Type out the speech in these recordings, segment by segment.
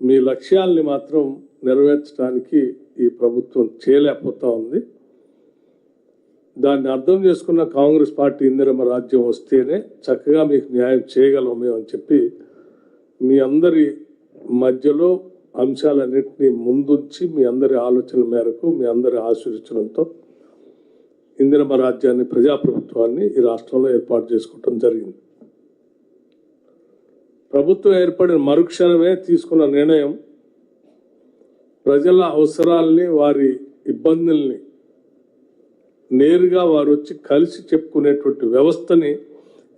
మీ లక్ష్యాల్ని మాత్రం నెరవేర్చడానికి ఈ ప్రభుత్వం చేయలేకపోతా ఉంది. దాన్ని అర్థం చేసుకున్న కాంగ్రెస్ పార్టీ ఇందిరమ్మ రాజ్యం వస్తేనే చక్కగా మీకు న్యాయం చేయగలం మేము అని చెప్పి మీ అందరి మధ్యలో అంశాలన్నింటినీ ముందుంచి మీ అందరి ఆలోచన మేరకు మీ అందరి ఆశీర్వచనంతో ఇందిరమ్మ రాజ్యాన్ని ప్రజాప్రభుత్వాన్ని ఈ రాష్ట్రంలో ఏర్పాటు చేసుకోవటం జరిగింది. ప్రభుత్వం ఏర్పడిన మరుక్షణమే తీసుకున్న నిర్ణయం ప్రజల అవసరాల్ని వారి ఇబ్బందుల్ని నేరుగా వారు వచ్చి కలిసి చెప్పుకునేటువంటి వ్యవస్థని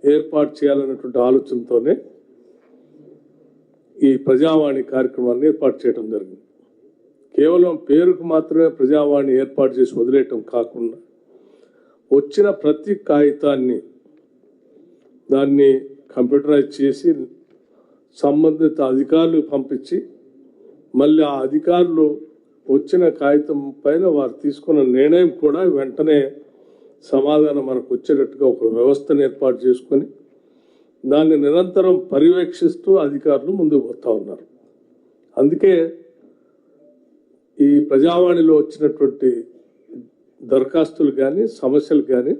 ఏర్పాటు చేయాలన్నటువంటి ఆలోచనతోనే ఈ ప్రజావాణి కార్యక్రమాన్ని ఏర్పాటు చేయడం జరిగింది. కేవలం పేరుకు మాత్రమే ప్రజావాణి ఏర్పాటు చేసి వదిలేయటం కాకుండా వచ్చిన ప్రతి కాగితాన్ని దాన్ని కంప్యూటరైజ్ చేసి సంబంధిత అధికారులకు పంపించి మళ్ళీ ఆ అధికారులు వచ్చిన కాగితం పైన వారు తీసుకున్న నిర్ణయం కూడా వెంటనే సమాధానం మనకు వచ్చేటట్టుగా ఒక వ్యవస్థను ఏర్పాటు చేసుకొని దాన్ని నిరంతరం పర్యవేక్షిస్తూ అధికారులు ముందుకు పోతా ఉన్నారు. అందుకే ఈ ప్రజావాణిలో వచ్చినటువంటి దరఖాస్తులు కానీ సమస్యలు కానీ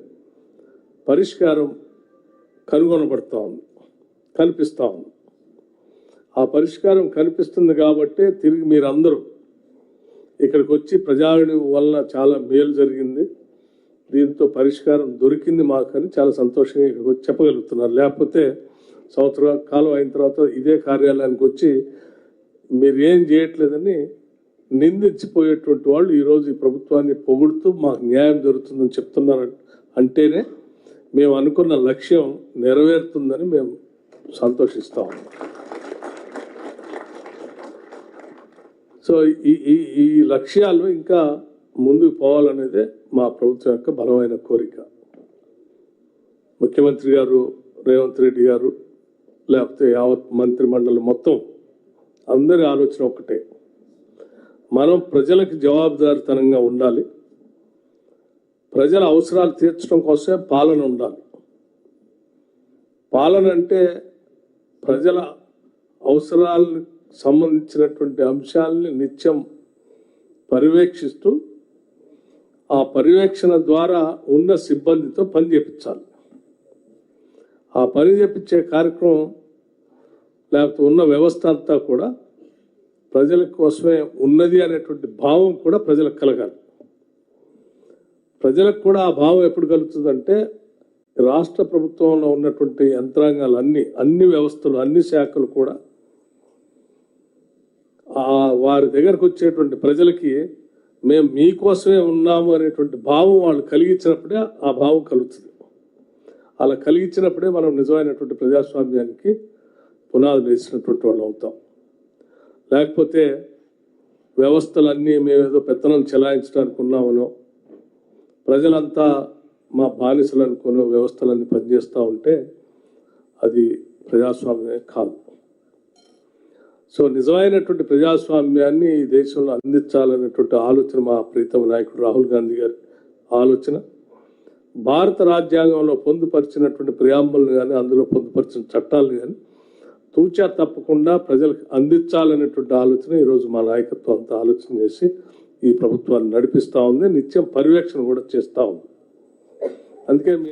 పరిష్కారం కనుగొనబడతా ఉంది కనిపిస్తూ ఉంది. ఆ పరిష్కారం కనిపిస్తుంది కాబట్టే తిరిగి మీరందరూ ఇక్కడికి వచ్చి ప్రజావాణి వలన చాలా మేలు జరిగింది. దీంతో పరిష్కారం దొరికింది మాకని చాలా సంతోషంగా ఇక్కడికి వచ్చి చెప్పగలుగుతున్నారు. లేకపోతే సంవత్సర కాలం అయిన తర్వాత ఇదే కార్యాలయానికి వచ్చి మీరు ఏం చేయట్లేదని నిందించిపోయేటువంటి వాళ్ళు ఈరోజు ఈ ప్రభుత్వాన్ని పొగుడుతూ మాకు న్యాయం జరుగుతుందని చెప్తున్నారు అంటేనే మేము అనుకున్న లక్ష్యం నెరవేరుతుందని మేము సంతోషిస్తాం సో ఈ ఈ ఈ లక్ష్యాలు ఇంకా ముందుకు పోవాలనేదే మా ప్రభుత్వం యొక్క బలమైన కోరిక. ముఖ్యమంత్రి గారు రేవంత్ రెడ్డి గారు లేకపోతే యావత్ మంత్రిమండలి మొత్తం అందరి ఆలోచన ఒక్కటే. మనం ప్రజలకు జవాబుదారితనంగా ఉండాలి. ప్రజల అవసరాలు తీర్చడం కోసమే పాలన ఉండాలి. పాలన అంటే ప్రజల అవసరాలను సంబంధించినటువంటి అంశాలని నిత్యం పర్యవేక్షిస్తూ ఆ పర్యవేక్షణ ద్వారా ఉన్న సిబ్బందితో పని చేపించాలి ఆ పని చేపించే కార్యక్రమం లేకపోతే ఉన్న వ్యవస్థ అంతా కూడా ప్రజల కోసమే ఉన్నది అనేటువంటి భావం కూడా ప్రజలకు కలగాలి. ప్రజలకు కూడా ఆ భావం ఎప్పుడు కలుగుతుందంటే రాష్ట్ర ప్రభుత్వంలో ఉన్నటువంటి యంత్రాంగాలు అన్ని అన్ని వ్యవస్థలు అన్ని శాఖలు కూడా వారి దగ్గరకు వచ్చేటువంటి ప్రజలకి మేము మీకోసమే ఉన్నాము అనేటువంటి భావం వాళ్ళు కలిగించినప్పుడే ఆ భావం కలుగుతుంది. అలా కలిగించినప్పుడే మనం నిజమైనటువంటి ప్రజాస్వామ్యానికి పునాదులు వేసినటువంటి వాళ్ళు అవుతాం. లేకపోతే వ్యవస్థలన్నీ మేమేదో పెత్తనం చెలాయించడానికి ఉన్నామనో ప్రజలంతా మా బానిసలు అనుకున్న వ్యవస్థలన్నీ పనిచేస్తూ ఉంటే అది ప్రజాస్వామ్యమే కాదు. సో నిజమైనటువంటి ప్రజాస్వామ్యాన్ని ఈ దేశంలో అందించాలనేటువంటి ఆలోచన మా ప్రీతమ నాయకుడు రాహుల్ గాంధీ గారి ఆలోచన. భారత రాజ్యాంగంలో పొందుపరిచినటువంటి ప్రియాంబుల్ని కానీ అందులో పొందుపరిచిన చట్టాలు కానీ తూచా తప్పకుండా ప్రజలకు అందించాలనేటువంటి ఆలోచన ఈరోజు మా నాయకత్వం అంతా ఆలోచన చేసి ఈ ప్రభుత్వాన్ని నడిపిస్తూ ఉంది. నిత్యం పర్యవేక్షణ కూడా చేస్తూ ఉంది. అందుకే మీ